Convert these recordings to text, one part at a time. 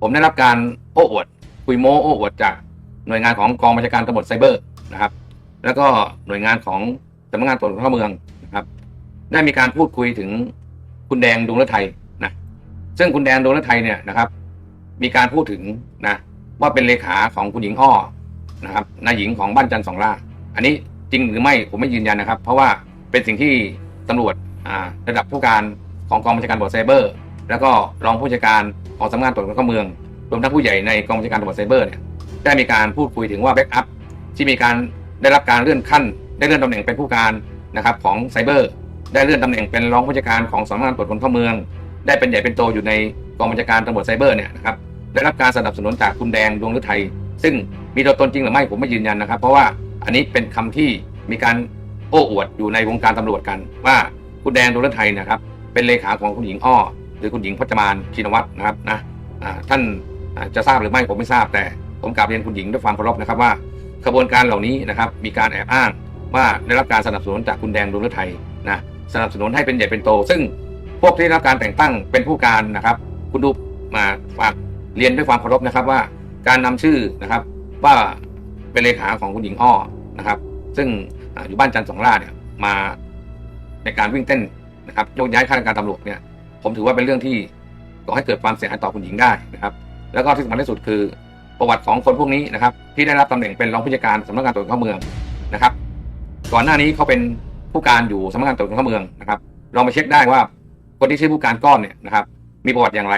ผมได้รับการโอ้อวดคุยโม้โอ้อวดจากหน่วยงานของกองบัญชาการตำรวจไซเบอร์นะครับ แล้วก็หน่วยงานของสำนักงานตรวจเข้าเมืองนะครับ ได้มีการพูดคุยถึงคุณแดงดวงฤทัยนะซึ่งคุณแดงดวงฤทัยเนี่ยนะครับ มีการพูดถึงนะว่าเป็นเลขาของคุณหญิงอ้อนะครับนายหญิงของบ้านจันทร์สองล่า อันนี้จริงหรือไม่ผมไม่ยืนยันนะครับ เพราะว่าเป็นสิ่งที่ตำรวจระดับผู้การของกองบัญชาการตำรวจไซเบอร์ แล้วก็รองผู้จัดการ ของสำนักงานตรวจคนเข้าเมือง รวมทั้งผู้ใหญ่ในกองบัญชาการตำรวจไซเบอร์เนี่ยได้มีการพูดคุยถึงว่าแบ็กอัพที่มีการได้รับการเลื่อนขั้น ได้เลื่อนตำแหน่งเป็นผู้การนะครับของไซเบอร์ ได้เลื่อนตำแหน่งเป็นรองผู้จัดการของสำนักงานตรวจคนเข้าเมือง ได้เป็นใหญ่เป็นโตอยู่ในกองบัญชาการตำรวจไซเบอร์เนี่ยนะครับได้รับการสนับสนุนจากคุณแดงดวงฤทัยซึ่งมีตัวตนจริงหรือไม่ผมไม่ยืนยันนะครับ เพราะว่าอันนี้เป็นคำที่มีการโอ้อวดอยู่ในวงการตำรวจกัน ว่าคุณแดงดวงฤทัยนะครับ เป็นเลขาของคุณหญิงอ้อ หรือคุณหญิงพจมานชินวัตรนะครับนะท่านจะทราบหรือไม่ผมไม่ทราบแต่ผมกราบเรียนคุณหญิงด้วยความเคารพนะครับว่าขบวนการเหล่านี้นะครับมีการแอบอ้างว่าได้รับการสนับสนุนจากคุณแดงดวงฤทัยนะสนับสนุนให้เป็นใหญ่เป็นโต ซึ่งพวกที่ได้รับการแต่งตั้งเป็นผู้การนะครับ คุณดูมาฝากเรียนด้วยความเคารพนะครับว่าการนำชื่อนะครับว่าเป็นเลขาของคุณหญิงอ้อนะครับ ซึ่งอยู่บ้านจันทร์สองล่าเนี่ยมาในการวิ่งเต้นนะครับโยกย้ายข้าราชการตำรวจเนี่ย ผมถือว่าเป็นเรื่องที่ก่อให้เกิดความเสียหายต่อคุณหญิงได้นะครับ แล้วก็ที่สำคัญที่สุดคือประวัติของคนพวกนี้นะครับ ที่ได้รับตำแหน่งเป็นรองผู้จัดการสำนักงานตรวจคนเข้าเมืองนะครับ ก่อนหน้านี้เขาเป็นผู้การอยู่สำนักงานตรวจคนเข้าเมืองนะครับลองไปเช็คได้ว่าคนที่ชื่อผู้การก้อนเนี่ยนะครับ มีประวัติอย่างไร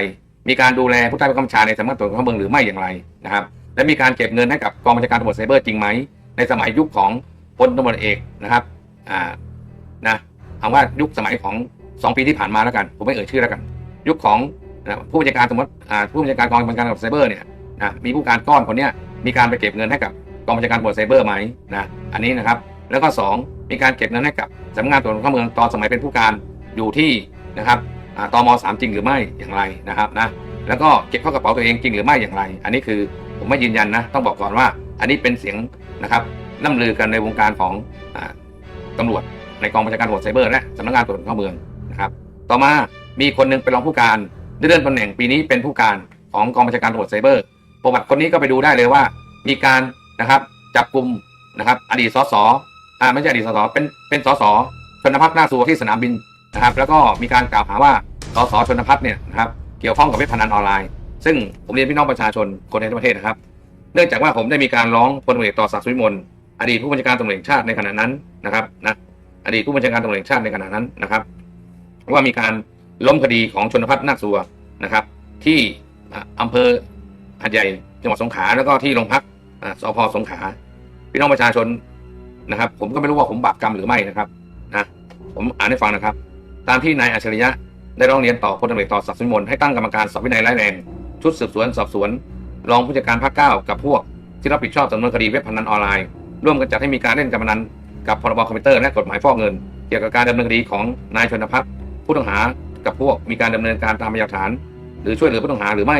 มีการดูแลผู้ใต้บังคับบัญชาในสำนักงานตรวจคนเข้าเมืองหรือไม่อย่างไรนะครับ และมีการเก็บเงินให้กับกองบัญชาการตำรวจไซเบอร์จริงไหมในสมัยยุคของพลตำรวจเอกนะครับอ่านะเอาว่ายุคสมัยของ สองปีที่ผ่านมาแล้วกัน ผมไม่เอ่ยชื่อแล้วกัน ยุคของนะผู้บัญชาการสมมติผู้บัญชาการกองบัญชาการตำรวจไซเบอร์เนี่ยนะมีผู้การก้อนคนเนี้ยมีการไปเก็บเงินให้กับกองบัญชาการตำรวจไซเบอร์ไหมนะอันนี้นะครับ แล้วก็สองมีการเก็บเงินให้กับสำนักงานตรวจคนเข้าเมืองตอนสมัยเป็นผู้การอยู่ที่นะครับอ่าตมสามจริงหรือไม่อย่างไรนะครับนะแล้วก็เก็บเข้ากระเป๋าตัวเองจริงหรือไม่อย่างไร อันนี้คือผมไม่ยืนยันนะต้องบอกก่อนว่า อันนี้เป็นเสียงนะครับล่ำลือกันในวงการของอาตำรวจในกองบัญชาการตำรวจไซเบอร์และสำนักงานตรวจคนเข้าเมือง นะครับ ต่อมามีคนหนึงเป็นรองผู้การได้เลื่อนตำแหน่งปีนี้เป็นผู้การของกองบัญชาการตำรวจไซเบอร์ ประวัติคนนี้ก็ไปดูได้เลยว่า มีการนะครับจับกลุ่มนะครับ อดีตสสอ่าไม่ใช่อดีตสสเป็นเป็นสสชนพัฒน์หน้าสัวที่สนามบินนะครับ แล้วก็มีการกล่าวหาว่าสสชนพัฒน์เนี่ยนะครับเกี่ยวข้องกับเว็บพนันออนไลน์ ซึ่งผมเรียนพี่น้องประชาชนคนในประเทศนะครับ เนื่องจากว่าผมได้มีการร้องพลตำรวจเอกต่อศักดิ์สุวิมลอดีตผู้บัญชาการตำรวจแห่งชาติในขณะนั้นนะครับนะอดีตผู้บัญชาการตำรวจแห่งชาติในขณะนั้นนะครับ ว่ามีการล้มคดีของชนพัฒน์นาคสัวนะครับ ที่อ่าอำเภอหัดใหญ่จังหวัดสงขลาแล้วก็ที่โรงพักสพสงขลาพี่น้องประชาชนนะครับ ผมก็ไม่รู้ว่าผมบาปกรรมหรือไม่นะครับนะผมอ่านให้ฟังนะครับ ตามที่นายอัจฉริยะได้ร้องเรียนต่อพลตำรวจเอกต่อศักดิ์สุวิมลให้ตั้งกรรมการสอบวินัยร้ายแรงชุดสืบสวนสอบสวน รองผู้จัดการภาคเก้ากับพวก ที่รับผิดชอบสำนวนคดีเว็บพนันออนไลน์ ร่วมกันจัดให้มีการเล่นการพนันกับพรบคอมพิวเตอร์และกฎหมายฟอกเงิน เกี่ยวกับการดำเนินคดีของนายชนพัฒน์ ผู้ต้องหากับพวกมีการดำเนินการตามพยานฐาน หรือช่วยเหลือผู้ต้องหาหรือไม่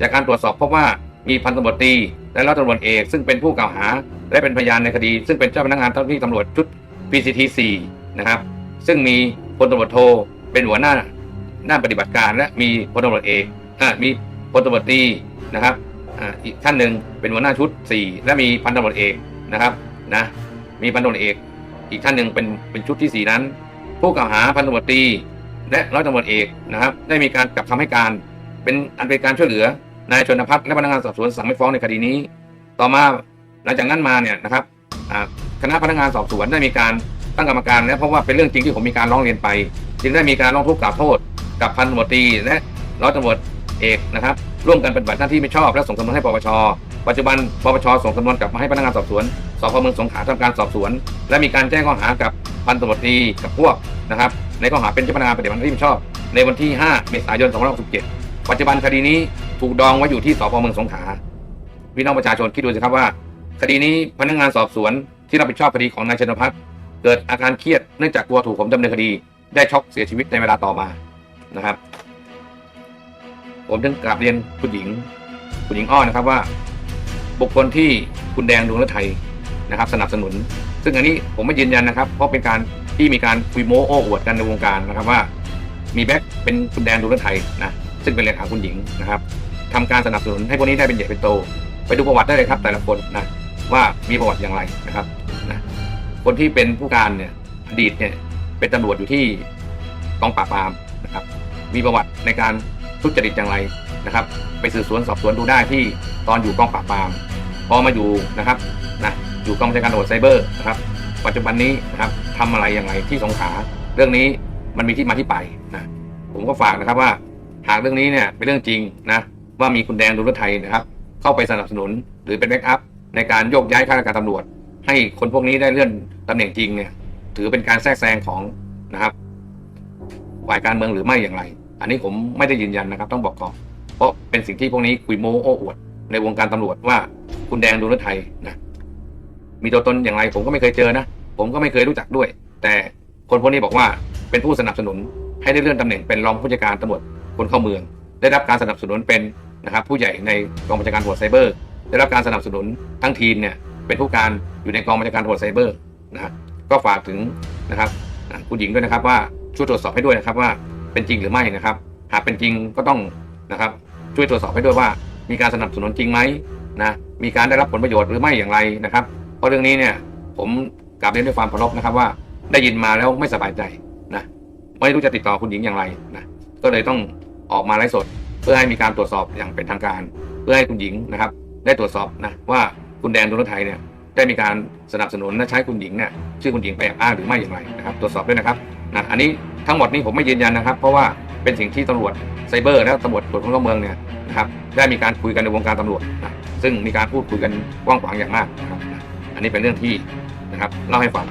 จากการตรวจสอบพบว่ามีพันตำรวจตีและร้อยตำรวจเอกซึ่งเป็นผู้กล่าวหา และเป็นพยานในคดี ซึ่งเป็นเจ้าพนักงานเจ้าหน้าที่ตำรวจชุด PCT 4นะครับซึ่งมีพลตำรวจโทเป็นหัวหน้าหน้าปฏิบัติการ และมีพลตำรวจเอกอ่ามีพลตำรวจตีนะครับอ่าอีกท่านหนึ่งเป็นหัวหน้าชุด 4 และมีพันตำรวจเอกนะครับนะมีพันตำรวจเอก อีกท่านหนึ่งเป็นเป็นชุดที่ 4 นั้น ผู้กล่าวหาพันตำรวจตี และร้อยตำรวจเอกนะครับ ได้มีการกลับคำให้การ เป็นอันเป็นการช่วยเหลือนายชนพัฒน์และพนักงานสอบสวนสั่งไม่ฟ้องในคดีนี้ ต่อมาหลังจากนั้นมาเนี่ยนะครับคณะพนักงานสอบสวนได้มีการตั้งกรรมการและเพราะว่าเป็นเรื่องจริงที่ผมมีการร้องเรียนไป จึงได้มีการร้องทุกข์กล่าวโทษ กับพันตำรวจตรีและร้อยตำรวจเอกนะครับ ร่วมกันปฏิบัติหน้าที่ไม่ชอบ และส่งสำนวนให้ปปชปัจจุบันปปชส่งสำนวนกลับมาให้พนักงานสอบสวนสพเมืองสงขลาทำการสอบสวน และมีการแจ้งข้อหากับพันตำรวจตรีกับพวกนะครับ ในข้อหาเป็นเจ้าพนักงานปฏิบัติหน้าที่ม่ชอบ ในวันที่ 5 เมษายน 2567 ปัจจุบันคดีนี้ถูกดองไว้อยู่ที่สพเมืองสงขลาพี่น้องประชาชนคิดดูสิครับว่า คดีนี้พนักงานสอบสวนที่รับผิดชอบคดีของนายชนพัฒน์เกิดอาการเครียดเนื่องจากกลัวถูกผมดำเนินคดี ได้ช็อกเสียชีวิตในเวลาต่อมานะครับ ผมถึงกราบเรียนคุณหญิง คุณหญิงอ้อนะครับว่า บุคคลที่คุณแดงดวงฤทัยนะครับ สนับสนุน ซึ่งอันนี้ผมไม่ยืนยันนะครับ เพราะเป็นการ ที่มีการคุยโม้โอ้อวดกันในวงการนะครับว่า มีแบ็คเป็นคุณแดงดวงฤทัยนะซึ่งเป็นเลขาคุณหญิงนะครับทำการสนับสนุนให้พวกนี้ได้เป็นใหญ่เป็นโต ไปดูประวัติได้เลยครับแต่ละคนนะว่ามีประวัติอย่างไรนะครับนะคนที่เป็นผู้การเนี่ยอดีตเนี่ยเป็นตำรวจอยู่ที่กองปราบปรามนะครับ มีประวัติในการทุจริตอย่างไรนะครับ ไปสืบสวนสอบสวนดูได้ที่ตอนอยู่กองปราบปรามพอมาอยู่นะครับนะอยู่กองบัญชาการตำรวจไซเบอร์นะครับ ปัจจุบันนี้นะครับทำอะไรยังไงที่สงขลาเรื่องนี้มันมีที่มาที่ไปนะผมก็ฝากนะครับว่าหากเรื่องนี้เนี่ยเป็นเรื่องจริงนะว่ามีคุณแดงดุลไทยนะครับ เข้าไปสนับสนุนหรือเป็นแบ็กอัพในการโยกย้ายข้าราชการตำรวจ ให้คนพวกนี้ได้เลื่อนตำแหน่งจริงเนี่ย ถือเป็นการแทรกแซงของนะครับฝ่ายการเมืองหรือไม่อย่างไร อันนี้ผมไม่ได้ยืนยันนะครับ ต้องบอกก่อนเพราะเป็นสิ่งที่พวกนี้คุยโม้โอ้อวด ในวงการตำรวจว่าคุณแดงดุลไทยนะ มีตัวตนอย่างไรผมก็ไม่เคยเจอนะ ผมก็ไม่เคยรู้จักด้วย แต่คนพวกนี้บอกว่าเป็นผู้สนับสนุนให้ได้เลื่อนตำแหน่งเป็นรองผู้จัดการตำรวจคนเข้าเมือง ได้รับการสนับสนุนเป็นนะครับผู้ใหญ่ในกองบัญชาการตำรวจไซเบอร์ ได้รับการสนับสนุนทั้งทีมเนี่ยเป็นผู้การอยู่ในกองบัญชาการตำรวจไซเบอร์นะครับก็ฝากถึงนะครับคุณหญิงด้วยนะครับว่าช่วยตรวจสอบให้ด้วยนะครับว่าเป็นจริงหรือไม่นะครับ หากเป็นจริงก็ต้องนะครับช่วยตรวจสอบให้ด้วยว่า มีการสนับสนุนจริงไหมนะมีการได้รับผลประโยชน์หรือไม่อย่างไรนะครับ เพราะเรื่องนี้เนี่ย ผมกลับเรียนด้วยความเคารพนะครับว่าได้ยินมาแล้วไม่สบายใจนะไม่รู้จะติดต่อคุณหญิงอย่างไรนะก็เลยต้องออกมาไลฟ์สด เพื่อให้มีการตรวจสอบอย่างเป็นทางการ เพื่อให้คุณหญิงนะครับ ได้ตรวจสอบนะว่าคุณแดงดวงฤทัยเนี่ยได้มีการสนับสนุนและใช้คุณหญิงเนี่ยชื่อคุณหญิงไปแอบอ้างหรือไม่อย่างไรนะครับ ตรวจสอบด้วยนะครับนะอันนี้ทั้งหมดนี้ผมไม่ยืนยันนะครับ เพราะว่าเป็นสิ่งที่ตำรวจไซเบอร์และตำรวจตรวจคนเข้าเมืองเนี่ยนะครับได้มีการคุยกันในวงการตำรวจนะซึ่งมีการพูดคุยกันกว้างขวางอย่างมากนะครับนะ อันนี้เป็นเรื่องที่นะครับเล่าให้ฟัง